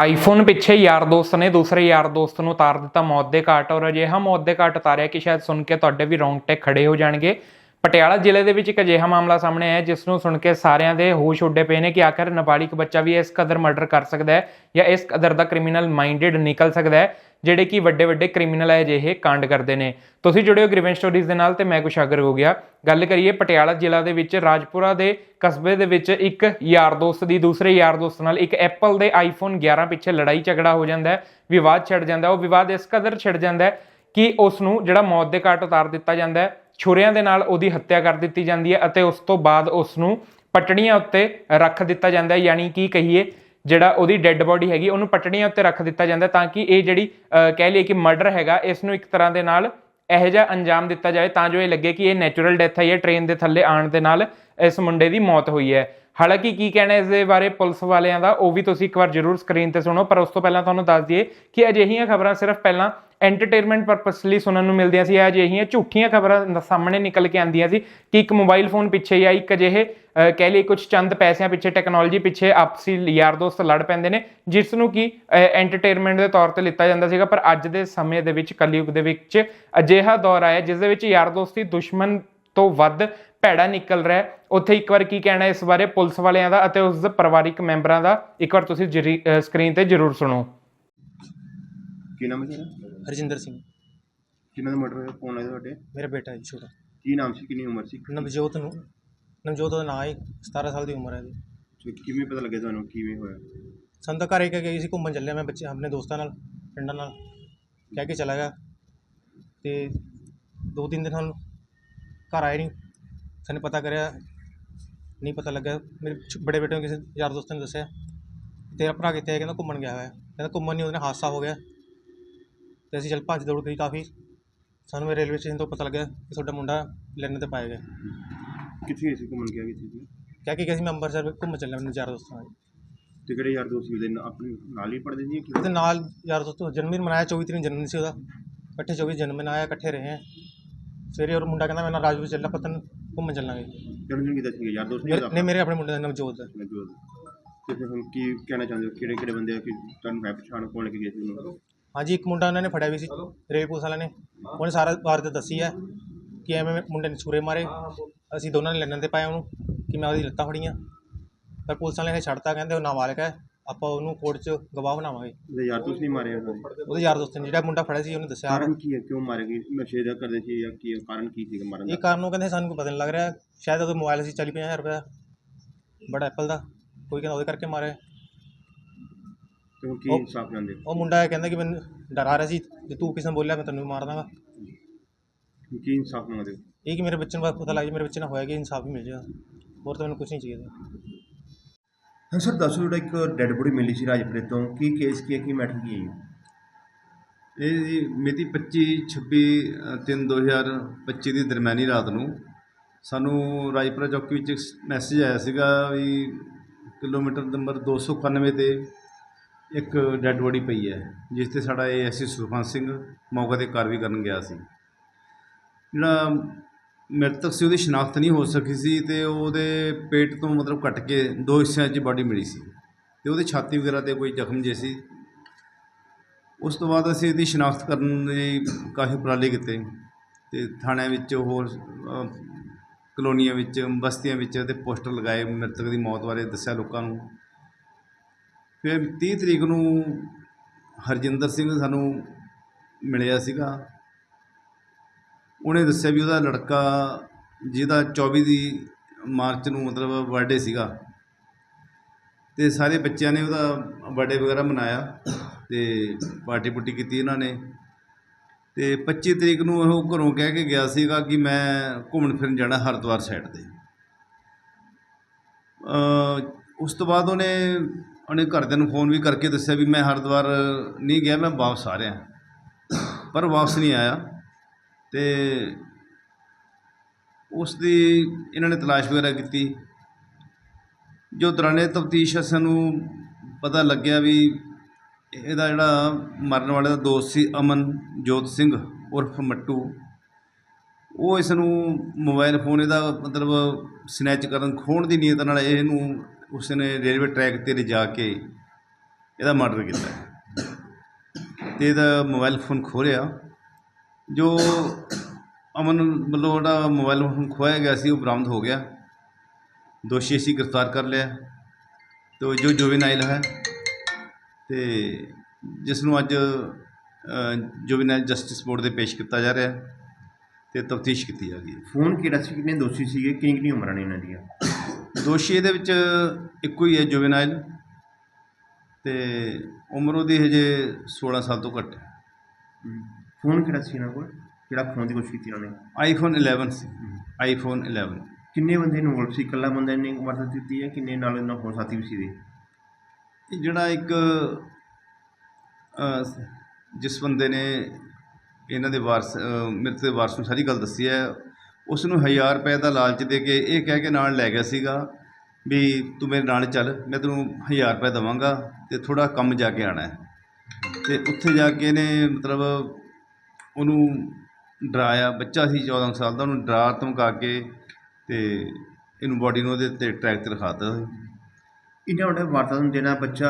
IPhone ਪਿੱਛੇ ਯਾਰ ਦੋਸਤ ਨੇ, ਦੂਸਰੇ ਯਾਰ ਦੋਸਤ ਨੂੰ ਉਤਾਰ ਦਿੱਤਾ ਮੌਤ ਦੇ ਘਾਟ ਔਰ ਅਜਿਹਾ ਮੌਤ ਦੇ ਘਾਟ ਉਤਾਰਿਆ ਕਿ ਸ਼ਾਇਦ ਸੁਣ ਕੇ ਤੁਹਾਡੇ ਵੀ ਰੌਂਗਟੇ ਖੜੇ ਹੋ ਜਾਣਗੇ। ਪਟਿਆਲਾ ਜ਼ਿਲ੍ਹੇ ਦੇ ਵਿੱਚ ਇੱਕ ਅਜਿਹਾ ਮਾਮਲਾ ਸਾਹਮਣੇ ਆਇਆ ਜਿਸ ਨੂੰ ਸੁਣ ਕੇ ਸਾਰਿਆਂ ਦੇ ਹੋਸ਼ ਉੱਡੇ ਪਏ ਨੇ ਕਿ ਆਖਰ ਨਾਬਾਲਿਗ ਬੱਚਾ ਵੀ ਇਸ ਕਦਰ ਮਰਡਰ ਕਰ ਸਕਦਾ ਹੈ ਜਾਂ ਇਸ ਕਦਰ ਦਾ ਕ੍ਰਿਮੀਨਲ ਮਾਈਂਡਡ ਨਿਕਲ ਸਕਦਾ ਹੈ, ਜਿਹੜੇ ਕਿ ਵੱਡੇ ਵੱਡੇ ਕ੍ਰਿਮੀਨਲ ਹੈ ਅਜਿਹੇ ਕਾਂਡ ਕਰਦੇ ਨੇ। ਤੁਸੀਂ ਜੁੜਿਓ ਗ੍ਰੀਵਨ ਸਟੋਰੀਜ਼ ਦੇ ਨਾਲ ਤੇ ਮੈਂ ਕੁਸ਼ਾਗਰ ਹੋ ਗਿਆ। ਗੱਲ ਕਰੀਏ ਪਟਿਆਲਾ ਜ਼ਿਲ੍ਹਾ ਦੇ ਵਿੱਚ ਰਾਜਪੁਰਾ ਦੇ ਕਸਬੇ ਦੇ ਵਿੱਚ ਇੱਕ ਯਾਰ ਦੋਸਤ ਦੀ, ਦੂਸਰੇ ਯਾਰ ਦੋਸਤ ਨਾਲ ਇੱਕ ਐਪਲ ਦੇ ਆਈਫੋਨ 11 ਪਿੱਛੇ ਲੜਾਈ ਝਗੜਾ ਹੋ ਜਾਂਦਾ ਹੈ, ਵਿਵਾਦ ਛਿੜ ਜਾਂਦਾ ਉਹ ਵਿਵਾਦ ਇਸ ਕਦਰ ਛਿੜ ਜਾਂਦਾ ਹੈ ਕਿ ਉਸ ਨੂੰ ਜਿਹੜਾ ਮੌਤ ਦੇ ਘਾਟ ਉਤਾਰ ਦਿੱਤਾ ਜਾਂਦਾ ਹੈ ਛੁਰਿਆਂ ਦੇ ਨਾਲ ਉਹਦੀ ਹੱਤਿਆ ਕਰ ਦਿੱਤੀ ਜਾਂਦੀ ਹੈ ਅਤੇ ਉਸ ਤੋਂ ਬਾਅਦ ਉਸ ਨੂੰ ਪਟੜੀਆਂ ਉੱਤੇ ਰੱਖ ਦਿੱਤਾ ਜਾਂਦਾ ਹੈ ਯਾਨੀ ਕਿ ਕਹੀਏ ਜਿਹੜਾ ਉਹਦੀ ਡੈੱਡ ਬੋਡੀ ਹੈਗੀ ਉਹਨੂੰ ਪਟੜੀਆਂ ਉੱਤੇ ਰੱਖ ਦਿੱਤਾ ਜਾਂਦਾ ਤਾਂ ਕਿ ਇਹ ਜਿਹੜੀ ਅਹ, ਕਹਿ ਲਈਏ ਕਿ ਮਰਡਰ ਹੈਗਾ ਇਸ ਨੂੰ ਇੱਕ ਤਰ੍ਹਾਂ ਦੇ ਨਾਲ ਇਹੋ ਜਿਹਾ ਅੰਜਾਮ ਦਿੱਤਾ ਜਾਵੇ ਤਾਂ ਜੋ ਇਹ ਲੱਗੇ ਕਿ ਇਹ ਨੈਚੁਰਲ ਡੈਥ ਹੈ ਇਹ ਟ੍ਰੇਨ ਦੇ ਥੱਲੇ ਆਉਣ ਦੇ ਨਾਲ ਇਸ ਮੁੰਡੇ ਦੀ ਮੌਤ ਹੋਈ ਹੈ। ਹਾਲਾਂਕਿ ਕੀ ਕਹਿਣਾ ਇਸ ਦੇ ਬਾਰੇ ਪੁਲਿਸ ਵਾਲਿਆਂ ਦਾ, ਉਹ ਵੀ ਤੁਸੀਂ ਇੱਕ ਵਾਰ ਜ਼ਰੂਰ ਸਕਰੀਨ ਤੇ ਸੁਣੋ, ਪਰ ਉਸ ਤੋਂ ਪਹਿਲਾਂ ਤੁਹਾਨੂੰ ਦੱਸ ਦਈਏ ਕਿ ਅਜਿਹੀਆਂ ਖਬਰਾਂ ਸਿਰਫ ਪਹਿਲਾਂ ਐਂਟਰਟੇਨਮੈਂਟ ਪਰਪਸ ਲਈ ਸੁਣਨ ਨੂੰ ਮਿਲਦੀਆਂ ਸੀ, ਇਹ ਅਜਿਹੀਆਂ ਝੂਠੀਆਂ ਖਬਰਾਂ ਸਾਹਮਣੇ ਨਿਕਲ ਕੇ ਆਉਂਦੀਆਂ ਸੀ ਕਿ ਇੱਕ ਮੋਬਾਈਲ ਫੋਨ ਪਿੱਛੇ ਜਾਂ ਇੱਕ ਅਜਿਹੇ ਕਹਿ ਲਈਏ ਕੁਝ ਚੰਦ ਪੈਸਿਆਂ ਪਿੱਛੇ ਟੈਕਨੋਲੋਜੀ ਪਿੱਛੇ ਆਪਸੀ ਯਾਰ ਦੋਸਤ ਲੜ ਪੈਂਦੇ ਨੇ, ਜਿਸ ਨੂੰ ਕਿ ਐਂਟਰਟੇਨਮੈਂਟ ਦੇ ਤੌਰ ਤੇ ਲਿੱਤਾ ਜਾਂਦਾ ਸੀਗਾ, ਪਰ ਅੱਜ ਦੇ ਸਮੇਂ ਦੇ ਵਿੱਚ, ਕਲਯੁਗ ਦੇ ਵਿੱਚ ਅਜਿਹਾ ਦੌਰ ਆਇਆ ਜਿਸ ਦੇ ਵਿੱਚ ਯਾਰ ਦੋਸਤੀ ਦੁਸ਼ਮਣ ਤੋਂ ਵੱਧ ਭੈੜਾ ਨਿਕਲ ਰਿਹਾ। ਉੱਥੇ ਇੱਕ ਵਾਰ ਕੀ ਕਹਿਣਾ ਇਸ ਬਾਰੇ ਪੁਲਿਸ ਵਾਲਿਆਂ ਦਾ ਅਤੇ ਉਸ ਦੇ ਪਰਿਵਾਰਿਕ ਮੈਂਬਰਾਂ ਦਾ? ਇੱਕ ਵਾਰ ਤੁਸੀਂ ਸਕਰੀਨ ਤੇ ਜ਼ਰੂਰ ਸੁਣੋ। ਕੀ ਨਾਮ ਹੈ ਜੀ? ਹਰਜਿੰਦਰ ਸਿੰਘ। ਕਿੰਨਾ ਦਾ ਮਰਡਰ ਹੋਇਆ? ਕੌਣ ਹੈ ਤੁਹਾਡੇ? ਮੇਰਾ ਬੇਟਾ ਹੈ ਜੀ ਛੋਟਾ। ਕੀ ਨਾਮ ਸੀ? ਕਿੰਨੀ ਉਮਰ ਸੀ? ਨਵਜੋਤ ਨੂੰ ਨਵਜੋਤ ਦਾ ਨਾਂ ਹੈ 17 ਸਾਲ ਦੀ ਉਮਰ ਹੈ ਜੀ। ਕਿਵੇਂ ਪਤਾ ਲੱਗਿਆ ਤੁਹਾਨੂੰ ਕਿਵੇਂ ਹੋਇਆ? ਸਾਨੂੰ ਤਾਂ ਘਰੇ ਕਹਿ ਗਈ ਸੀ ਘੁੰਮਣ ਚੱਲਿਆ ਮੈਂ ਬੱਚੇ ਆਪਣੇ ਦੋਸਤਾਂ ਨਾਲ ਪਿੰਡਾਂ ਨਾਲ। ਕਹਿ ਕੇ ਚਲਾ ਗਿਆ। ਤੇ ਦੋ ਤਿੰਨ ਦਿਨ ਸਾਨੂੰ ਘਰ ਆਏ ਨਹੀਂ ਸਾਨੂੰ ਪਤਾ ਕਰਿਆ ਨਹੀਂ ਪਤਾ ਲੱਗਾ ਮੇਰੇ ਛ- ਬੜੇ ਬੇਟੇ ਨੂੰ ਕਿਸੇ ਯਾਰ ਦੋਸਤ ਨੇ ਦੱਸਿਆ। ਤੇਰਾ ਭਰਾ ਕਿੱਥੇ ਹੈ ਕਹਿੰਦਾ ਘੁੰਮਣ ਗਿਆ ਹੋਇਆ। ਕਹਿੰਦਾ ਘੁੰਮਣ ਨਹੀਂ ਉਹਦੇ ਨਾਲ ਹਾਦਸਾ ਹੋ ਗਿਆ। ਤੇ ਅਸੀਂ ਚੱਲ ਭੱਜ ਦੌੜ ਗਈ ਕਾਫੀ। ਸਾਨੂੰ ਇਹ ਰੇਲਵੇ ਸਟੇਸ਼ਨ ਤੋਂ ਪਤਾ ਲੱਗਿਆ ਕਿ ਤੁਹਾਡਾ ਮੁੰਡਾ ਲੈਣ ਤੇ ਪਾਇਆ ਗਿਆ। ਕਿੱਥੇ ਗਏ ਸੀ ਘੁੰਮਣ ਗਿਆ ਕਿੱਥੇ ਸੀ? ਕਹਿ ਕੇ ਗਿਆ ਸੀ ਮੈਂ ਅੰਮ੍ਰਿਤਸਰ ਘੁੰਮਣ ਚੱਲਿਆ ਮੈਨੂੰ ਯਾਰ ਦੋਸਤਾਂ ਨਾਲ। ਤੇ ਕਿਹੜੇ ਯਾਰ ਦੋਸਤ ਸੀ? ਉਹਦੇ ਨਾਲ ਆਪਣੇ ਨਾਲ ਹੀ ਪੜਦੇ ਸੀ ਕਿ ਉਹਦੇ ਨਾਲ ਯਾਰ ਦੋਸਤੋ ਜਨਮਦਿਨ ਮਨਾਇਆ 24 ਤਰੀਕ ਜਨਮਦਿਨ ਸੀ ਉਹਦਾ। ਇਕੱਠੇ 24 ਜਨਮ ਮਨਾਇਆ ਇਕੱਠੇ ਰਹੇ ਹੈ ਸਵੇਰੇ ਉਹ ਮੁੰਡਾ ਕਹਿੰਦਾ ਮੈਂ ਨਾਲ ਰਾਜਪੁਰ ਚੱਲਣਾ ਪਤਨ ਘੁੰਮਣ ਚੱਲਾਂਗੇ। ਜਨਮ ਕੀਤਾ ਸੀ ਯਾਰ? ਦੋਸਤ ਮੇਰੇ ਨਹੀਂ ਮੇਰੇ ਆਪਣੇ ਮੁੰਡੇ ਦਾ ਨਾਮ ਜੋਤ ਹੈ। ਨਵਜੋਤ ਤੇ ਫਿਰ ਹੁਣ ਕੀ ਕਹਿਣਾ ਚਾਹੁੰਦੇ ਹੋ? ਕਿਹੜੇ ਕਿਹੜੇ ਬੰਦੇ ਆ ਕਿ ਤੁਹਾਨੂੰ ਹੈ ਪਛਾਣ ਕੌਣ ਲੈ ਕੇ ਗਏ ਸੀ ਉਹਨੂੰ ਹਾਂਜੀ ਇੱਕ ਮੁੰਡਾ ਉਹਨਾਂ ਨੇ ਫੜਿਆ ਵੀ ਸੀ ਰੇਲ ਪੁਲਿਸ ਵਾਲਿਆਂ ਨੇ। ਉਹਨੇ ਸਾਰਾ ਵਾਰਦਾਤ ਦੱਸੀ ਹੈ ਕਿ ਐਵੇਂ ਮੁੰਡੇ ਨੇ ਛੁਰੇ ਮਾਰੇ। ਅਸੀਂ ਦੋਨਾਂ ਨੇ ਲੈਣ ਤੇ ਪਾਇਆ ਉਹਨੂੰ ਕਿ ਮੈਂ ਉਹਦੀ ਲੱਤਾਂ ਫੜੀਆਂ। ਪਰ ਪੁਲਿਸ ਵਾਲਿਆਂ ਨੇ ਛੱਡਤਾ ਕਹਿੰਦੇ ਉਹ ਨਾਬਾਲਗ ਹੈ। ਆਪਾਂ ਉਹਨੂੰ ਕੋਰਟ 'ਚ ਗਵਾਹ ਬਣਾਵਾਂਗੇ। ਉਹਦੇ ਯਾਰ ਦੋਸਤ ਨਹੀਂ ਮਾਰੇ ਉਹਨਾਂ ਉਹਦੇ ਯਾਰ ਦੋਸਤ ਨੇ ਜਿਹੜਾ ਮੁੰਡਾ ਫੜਿਆ ਸੀ ਉਹਨੇ ਦੱਸਿਆ। ਕਾਰਨ ਕੀ ਹੈ? ਕਿਉਂ ਮਾਰੇ ਗਏ? ਨਸ਼ੇ ਦਾ ਕਰਦੇ ਸੀ ਜਾਂ ਕੀ ਕਾਰਨ ਕੀ ਸੀ ਮਾਰਨ ਇਹ ਦਾ ਕਾਰਨ ਉਹ ਕਹਿੰਦੇ ਸਾਨੂੰ ਕੋਈ ਪਤਾ ਨਹੀਂ ਲੱਗ ਰਿਹਾ। ਸ਼ਾਇਦ ਉਹਦਾ ਮੋਬਾਈਲ ਸੀ 40 ਪੰਜਾਹ ਹਜ਼ਾਰ ਰੁਪਏ ਦਾ ਬੜਾ ਐਪਲ ਦਾ। ਕੋਈ ਕਹਿੰਦਾ ਉਹਦੇ ਕਰਕੇ ਮਾਰਿਆ। ਤੇ ਹੁਣ ਕੀ ਉਹ- ਇਨਸਾਫ ਲੈਂਦੇ ਹੋ? ਉਹ ਮੁੰਡਾ ਇਹ ਕਹਿੰਦਾ ਕਿ ਮੈਨੂੰ ਡਰਾ ਰਿਹਾ ਸੀ। ਜੇ ਤੂੰ ਕਿਸੇ ਨੂੰ ਬੋਲਿਆ ਮੈਂ ਤੈਨੂੰ ਵੀ ਮਾਰ ਦਾਂਗਾ। ਹੁਣ ਕੀ ਇਨਸਾਫ ਮੰਗਦੇ ਹੋ? ਇਹ ਕਿ ਮੇਰੇ ਬੱਚੇ ਨੂੰ ਬਸ ਪਤਾ ਲੱਗ ਜਾਏ ਮੇਰੇ ਬੱਚੇ ਨਾਲ ਹੋਇਆ ਕਿ ਇਨਸਾਫ ਹੀ ਮਿਲ ਜਾਏਗਾ। ਹੋਰ ਤਾਂ ਮੈਨੂੰ ਕੁਝ ਨਹੀਂ ਚਾਹੀਦਾ। ਹਾਂ ਸਰ, ਦੱਸੋ ਜਿਹੜਾ ਇੱਕ ਡੈੱਡ ਬੋਡੀ ਮਿਲੀ ਸੀ ਰਾਜਪੁਰੇ ਤੋਂ, ਕੀ ਕੇਸ ਕੀ ਹੈ, ਕੀ ਮੈਟਰ ਕੀ ਹੈ ਜੀ? ਇਹ ਜੀ ਮਿਤੀ 25 26 3 2025 ਦੀ ਦਰਮਿਆਨੀ ਰਾਤ ਨੂੰ ਸਾਨੂੰ ਰਾਜਪੁਰਾ ਚੌਕੀ ਵਿੱਚ ਇੱਕ ਮੈਸੇਜ ਆਇਆ ਸੀਗਾ ਵੀ ਕਿਲੋਮੀਟਰ ਨੰਬਰ 291 ਤੇ ਇੱਕ ਡੈੱਡ ਬੋਡੀ ਪਈ ਹੈ, ਜਿਸ ਤੇ ਸਾਡਾ ਏਐਸਸੀ ਸੁਖਵੰਤ ਸਿੰਘ ਮੌਕੇ ਤੇ ਕਾਰਵਾਈ ਕਰਨ ਗਿਆ ਸੀ। ਜਿਹੜਾ ਮ੍ਰਿਤਕ ਸੀ ਉਹਦੀ ਸ਼ਨਾਖਤ ਨਹੀਂ ਹੋ ਸਕੀ ਸੀ ਅਤੇ ਉਹਦੇ ਪੇਟ ਤੋਂ ਮਤਲਬ ਕੱਟ ਕੇ ਦੋ ਹਿੱਸਿਆਂ 'ਚ ਬਾਡੀ ਮਿਲੀ ਸੀ ਅਤੇ ਉਹਦੇ ਛਾਤੀ ਵਗੈਰਾ ਤੇ ਕੋਈ ਜ਼ਖਮ ਜੇ ਸੀ। ਉਸ ਤੋਂ ਬਾਅਦ ਅਸੀਂ ਇਹਦੀ ਸ਼ਨਾਖਤ ਕਰਨ ਲਈ ਕਾਫੀ ਉਪਰਾਲੇ ਕੀਤੇ ਅਤੇ ਥਾਣਿਆਂ ਵਿੱਚ ਹੋਰ ਕਲੋਨੀਆਂ ਵਿੱਚ, ਬਸਤੀਆਂ ਵਿੱਚ ਅਤੇ ਪੋਸਟਰ ਲਗਾਏ, ਮ੍ਰਿਤਕ ਦੀ ਮੌਤ ਬਾਰੇ ਦੱਸਿਆ ਲੋਕਾਂ ਨੂੰ। ਫਿਰ 30 ਤਰੀਕ ਨੂੰ ਹਰਜਿੰਦਰ ਸਿੰਘ ਸਾਨੂੰ ਮਿਲਿਆ ਸੀਗਾ। ਉਹਨੇ ਦੱਸਿਆ ਵੀ ਉਹਦਾ ਲੜਕਾ ਜਿਹਦਾ 24 ਦੀ ਮਾਰਚ ਨੂੰ ਮਤਲਬ ਬਰਥਡੇ ਸੀਗਾ ਤੇ ਸਾਰੇ ਬੱਚਿਆਂ ਨੇ ਉਹਦਾ ਬਰਥਡੇ ਵਗੈਰਾ ਮਨਾਇਆ ਤੇ ਪਾਰਟੀ ਪੁੱਟੀ ਕੀਤੀ ਇਹਨਾਂ ਨੇ ਤੇ 25 ਤਰੀਕ ਨੂੰ ਉਹ ਘਰੋਂ ਕਹਿ ਕੇ ਗਿਆ ਸੀਗਾ ਕਿ ਮੈਂ ਘੁੰਮਣ ਫਿਰਨ ਜਾਣਾ ਹਰਿਦੁਆਰ ਸਾਈਡ ਤੇ। ਉਸ ਤੋਂ ਬਾਅਦ ਉਹਨੇ ਉਹਨੇ ਘਰਦਿਆਂ ਨੂੰ ਫੋਨ ਵੀ ਕਰਕੇ ਦੱਸਿਆ ਵੀ ਮੈਂ ਹਰਿਦੁਆਰ ਨਹੀਂ ਗਿਆ, ਮੈਂ ਵਾਪਸ ਆ ਰਿਹਾ। ਪਰ ਵਾਪਸ ਨਹੀਂ ਆਇਆ। ਅਤੇ ਉਸ ਦੀ ਇਹਨਾਂ ਨੇ ਤਲਾਸ਼ ਵਗੈਰਾ ਕੀਤੀ। ਜੋ ਦੌਰਾਨੇ ਤਫਤੀਸ਼ ਸਾਨੂੰ ਪਤਾ ਲੱਗਿਆ ਵੀ ਇਹਦਾ ਜਿਹੜਾ ਮਰਨ ਵਾਲੇ ਦਾ ਦੋਸਤ ਸੀ ਅਮਨ ਜੋਤ ਸਿੰਘ, ਉਰਫ ਮੱਟੂ। ਉਹ ਇਸ ਨੂੰ ਮੋਬਾਈਲ ਫੋਨ ਇਹਦਾ ਮਤਲਬ ਸਨੈਚ ਕਰਨ ਖੋਣ ਦੀ ਨੀਅਤ ਨਾਲ ਇਹਨੂੰ ਉਸਨੇ ਰੇਲਵੇ ਟਰੈਕ ਤੇ ਲਿਜਾ ਕੇ ਇਹਦਾ ਮਰਡਰ ਕੀਤਾ। ਹੈ ਤੇ ਇਹਦਾ ਮੋਬਾਈਲ ਫੋਨ ਖੋਰਿਆ ਜੋ ਅਮਨ ਵੱਲੋਂ ਜਿਹੜਾ ਮੋਬਾਈਲ ਫੋਨ ਖੋਇਆ ਗਿਆ ਸੀ ਉਹ ਬਰਾਮਦ ਹੋ ਗਿਆ। ਦੋਸ਼ੀ ਅਸੀਂ ਗ੍ਰਿਫਤਾਰ ਕਰ ਲਿਆ। ਤੇ ਜੋ ਜੁਵੇਨਾਈਲ ਹੈ ਤੇ ਜਿਸ ਨੂੰ ਅੱਜ ਜੁਵੇਨਾਈਲ ਜਸਟਿਸ ਬੋਰਡ ਦੇ ਪੇਸ਼ ਕੀਤਾ ਜਾ ਰਿਹਾ ਹੈ ਤੇ ਤਫਤੀਸ਼ ਕੀਤੀ ਜਾ ਰਹੀ ਹੈ। ਫੋਨ ਕਿਹੜਾ ਸੀ? ਕਿੰਨੇ ਦੋਸ਼ੀ ਸੀਗੇ? ਕਿੰਨੀ ਕਿੰਨੀ ਉਮਰਾਂ ਨੇ ਇਹਨਾਂ ਦੀਆਂ? ਦੋਸ਼ੀ ਇਹਦੇ ਵਿੱਚ ਇੱਕੋ ਹੀ ਹੈ ਜੁਵੇਨਾਈਲ ਤੇ ਉਮਰ ਉਹਦੀ ਹਜੇ 16 ਸਾਲ ਤੋਂ ਘੱਟ ਹੈ। ਫੋਨ ਕਿਹੜਾ ਸੀ ਇਹਨਾਂ ਕੋਲ? ਕਿਹੜਾ ਖੋਣ ਦੀ ਕੋਸ਼ਿਸ਼ ਕੀਤੀ ਇਹਨਾਂ ਨੇ ਆਈਫੋਨ 11 ਸੀ। ਆਈਫੋਨ 11 ਕਿੰਨੇ ਬੰਦੇ ਇਨਵੋਲਵ ਸੀ? ਇਕੱਲਾ ਬੰਦਾ ਨੇ ਵਾਰਦਾਤ ਕੀਤੀ ਹੈ ਕਿੰਨੇ ਨਾਲ ਇਹਨਾਂ ਹੋਰ ਸਾਥੀ ਵੀ ਸੀ ਦੇ ਇਹ ਜਿਹੜਾ ਇੱਕ ਜਿਸ ਬੰਦੇ ਨੇ ਇਹਨਾਂ ਦੇ ਵਾਰਸ ਅ, ਮ੍ਰਿਤਕ ਦੇ ਵਾਰਸ ਨੂੰ ਸਾਰੀ ਗੱਲ ਦੱਸੀ ਹੈ ਉਸ ਨੂੰ 1000 ਰੁਪਏ ਦਾ ਲਾਲਚ ਦੇ ਕੇ ਇਹ ਕਹਿ ਕੇ ਨਾਲ ਲੈ ਗਿਆ ਸੀਗਾ ਵੀ ਤੂੰ ਮੇਰੇ ਨਾਲ ਚੱਲ ਮੈਂ ਤੈਨੂੰ 1000 ਰੁਪਏ ਦੇਵਾਂਗਾ ਤੇ ਥੋੜਾ ਕੰਮ ਜਾ ਕੇ ਆਣਾ ਹੈ। ਤੇ ਉੱਥੇ ਜਾ ਕੇ ਇਹਨੇ ਮਤਲਬ ਉਹਨੂੰ ਡਰਾਇਆ ਬੱਚਾ ਸੀ 14 ਸਾਲ ਦਾ ਉਹਨੂੰ ਡਰਾ ਧਮਕਾ ਕੇ ਤੇ ਇਹਨੂੰ ਬੋਡੀ ਨੂੰ ਉਹਦੇ ਤੇ ਟਰੈਕ ਤੇ ਰਖਾਤਾ ਇਹਨਾਂ ਵੱਡੇ ਵਾਰਦਾਤ ਨੂੰ ਦੇਣਾ ਬੱਚਾ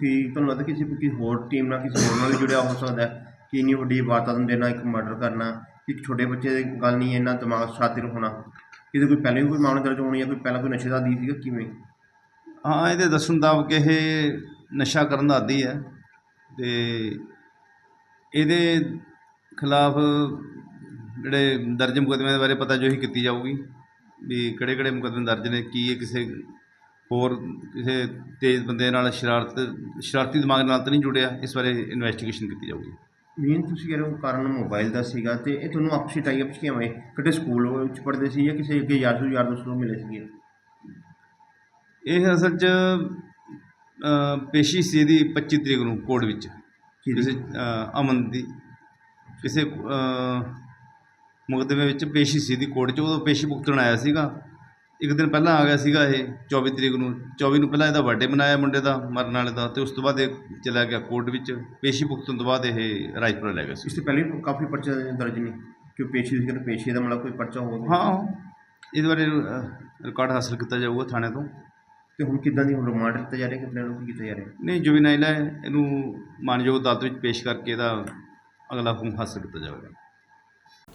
ਕਿ ਤੁਹਾਨੂੰ ਲੱਗਦਾ ਕਿਸੇ ਕਿਸੇ ਹੋਰ ਟੀਮ ਨਾਲ ਕਿਸੇ ਹੋਰ ਨਾਲ ਵੀ ਜੁੜਿਆ ਹੋ ਸਕਦਾ ਹੈ? ਕਿ ਇੰਨੀ ਵੱਡੀ ਵਾਰਦਾਤ ਨੂੰ ਦੇਣਾ ਇੱਕ ਮਰਡਰ ਕਰਨਾ ਇੱਕ ਛੋਟੇ ਬੱਚੇ ਦੀ ਗੱਲ ਨਹੀਂ ਇੰਨਾ ਦਿਮਾਗ ਸ਼ਾਤਿਰ ਹੋਣਾ। ਕਿਤੇ ਕੋਈ ਪਹਿਲੇ ਵੀ ਕੋਈ ਮਾਮਲਾ ਦਰਜ ਹੋਣੀ ਜਾਂ ਕੋਈ ਪਹਿਲਾਂ ਕੋਈ ਨਸ਼ੇ ਦਾ ਦੀ ਸੀਗਾ ਕਿਵੇਂ? ਹਾਂ ਇਹਦੇ ਦੱਸਣ ਮੁਤਾਬਕ ਇਹ ਨਸ਼ਾ ਕਰਨ ਦਾ ਆਦੀ ਹੈ ਤੇ ਇਹਦੇ ਖਿਲਾਫ ਜਿਹੜੇ ਦਰਜ ਮੁਕੱਦਮਿਆਂ ਦੇ ਬਾਰੇ ਪਤਾ ਜੋ ਹੀ ਕੀਤੀ ਜਾਊਗੀ ਵੀ ਕਿਹੜੇ ਕਿਹੜੇ ਮੁਕੱਦਮੇ ਦਰਜ ਨੇ ਕੀ ਇਹ ਕਿਸੇ ਹੋਰ ਕਿਸੇ ਤੇਜ਼ ਬੰਦੇ ਨਾਲ ਸ਼ਰਾਰਤ ਸ਼ਰਾਰਤੀ ਦਿਮਾਗ ਨਾਲ ਤਾਂ ਨਹੀਂ ਜੁੜਿਆ ਇਸ ਬਾਰੇ ਇਨਵੈਸਟੀਗੇਸ਼ਨ ਕੀਤੀ ਜਾਊਗੀ। ਮੇਨ ਤੁਸੀਂ ਕਹਿ ਰਹੇ ਹੋ ਕਾਰਨ ਮੋਬਾਈਲ ਦਾ ਸੀਗਾ ਤੇ ਇਹ ਤੁਹਾਨੂੰ ਆਪਸੀ ਟਾਈ ਅਪਸ ਕਿਵੇਂ ਹੋਏ? ਕਿਤੇ ਸਕੂਲ ਵਿੱਚ ਪੜ੍ਹਦੇ ਸੀ ਜਾਂ ਕਿਸੇ ਅੱਗੇ ਯਾਰ ਤੋਂ ਯਾਰ ਦੋਸਤ ਨੂੰ ਮਿਲੇ ਸੀਗੇ? ਇਹ ਅਸਲ 'ਚ ਪੇਸ਼ੀ ਸੀ ਇਹਦੀ 25 ਤਰੀਕ ਨੂੰ ਕੋਰਟ ਵਿੱਚ। ਕਿਹਦੀ? ਕਿਸੇ ਅਮਨ ਦੀ। ਕਿਸੇ ਮੁਕੱਦਮੇ ਵਿੱਚ ਪੇਸ਼ੀ ਸੀ ਦੀ ਕੋਰਟ 'ਚ ਉਦੋਂ ਪੇਸ਼ੀ ਭੁਗਤਣ ਆਇਆ ਸੀਗਾ। ਇੱਕ ਦਿਨ ਪਹਿਲਾਂ ਆ ਗਿਆ ਸੀਗਾ ਇਹ 24 ਤਰੀਕ ਨੂੰ। 24 ਨੂੰ ਪਹਿਲਾਂ ਇਹਦਾ ਬਰਥਡੇ ਮਨਾਇਆ ਮੁੰਡੇ ਦਾ ਮਰਨ ਵਾਲੇ ਦਾ ਤੇ ਉਸ ਤੋਂ ਬਾਅਦ ਇਹ ਚਲਾ ਗਿਆ ਕੋਰਟ ਵਿੱਚ। ਪੇਸ਼ੀ ਭੁਗਤਣ ਤੋਂ ਬਾਅਦ ਇਹ ਰਾਜਪੁਰਾ ਲੈ ਗਿਆ ਸੀ। ਇਸ ਤੋਂ ਪਹਿਲੇ ਵੀ ਕਾਫੀ ਪਰਚੇ ਦਰਜ ਨੇ ਕਿ ਪੇਸ਼ੀ ਸੀ ਕਿ ਪੇਸ਼ੀ ਦਾ ਮਤਲਬ ਕੋਈ ਪਰਚਾ ਹੋਵੇ। ਹਾਂ ਇਹਦੇ ਬਾਰੇ ਰਿਕਾਰਡ ਹਾਸਲ ਕੀਤਾ ਜਾਊਗਾ ਥਾਣੇ ਤੋਂ। ਤੇ ਹੁਣ ਕਿੱਦਾਂ ਦੀ ਹੁਣ ਰਿਮਾਂਡ ਦਿੱਤਾ ਜਾ ਰਿਹਾ ਕਿ ਆਪਣੇ ਨੂੰ ਕੀ ਕੀਤਾ ਜਾ ਰਿਹਾ? ਨਹੀਂ ਜੁਵੀਨਾਈਲ ਹੈ ਇਹਨੂੰ ਮਾਨਯੋਗ ਅਦਾਲਤ ਵਿੱਚ ਪੇਸ਼ ਕਰਕੇ ਇਹਦਾ ਅਗਲਾ ਹੁਕਮ ਹਾਸਲ ਕੀਤਾ ਜਾਵੇਗਾ।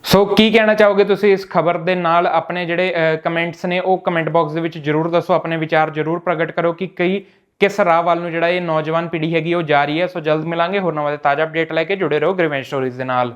ਸੋ ਕੀ ਕਹਿਣਾ ਚਾਹੋਗੇ ਤੁਸੀਂ ਇਸ ਖਬਰ ਦੇ ਨਾਲ? ਆਪਣੇ ਜਿਹੜੇ ਕਮੈਂਟਸ ਨੇ, ਉਹ ਕਮੈਂਟ ਬਾਕਸ ਦੇ ਵਿੱਚ ਜਰੂਰ ਦੱਸੋ। ਆਪਣੇ ਵਿਚਾਰ ਜਰੂਰ ਪ੍ਰਗਟ ਕਰੋ ਕਿ ਕਈ, ਕਿਸ ਰਾਹ ਵੱਲ ਨੂੰ ਜਿਹੜਾ ਇਹ ਨੌਜਵਾਨ ਪੀੜ੍ਹੀ ਹੈਗੀ, ਉਹ ਜਾ ਰਹੀ ਹੈ। ਸੋ ਜਲਦ ਮਿਲਾਂਗੇ। ਹੋਰ ਨਵਾਂ ਤੇ ਤਾਜ਼ਾ ਅਪਡੇਟ ਲੈ ਕੇ ਜੁੜੇ ਰਹੋ ਗ੍ਰੀਵੈਂਸ ਸਟੋਰੀਜ਼ ਦੇ ਨਾਲ।